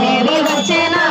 దేవి వచ్చేనా?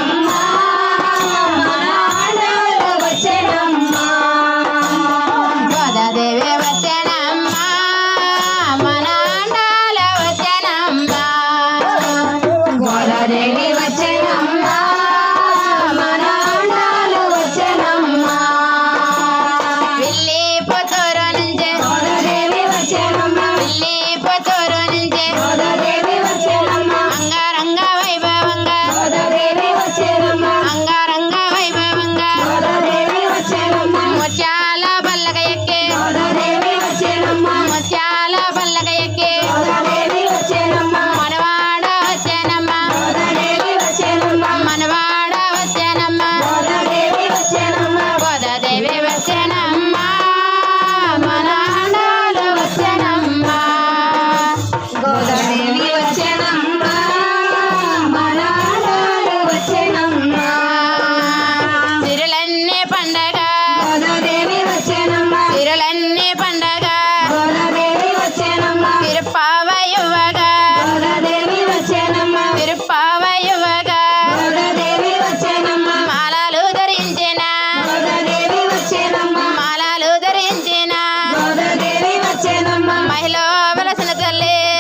ছেলেদের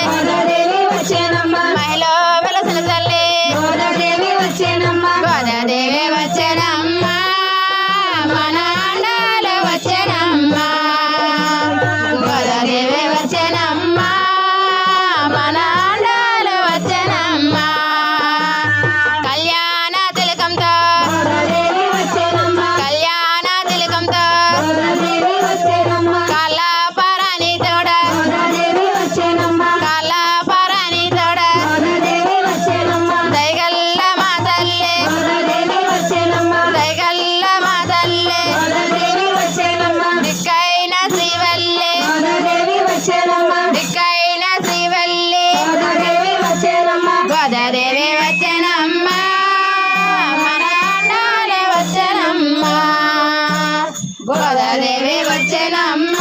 శ్రీవల్లే. గోదాదేవి వచ్చేనమ్మ దిక్కైన శ్రీవల్లే. గోదాదేవి వచ్చేనమ్మ గోదాదేవి వచ్చేనమ్మ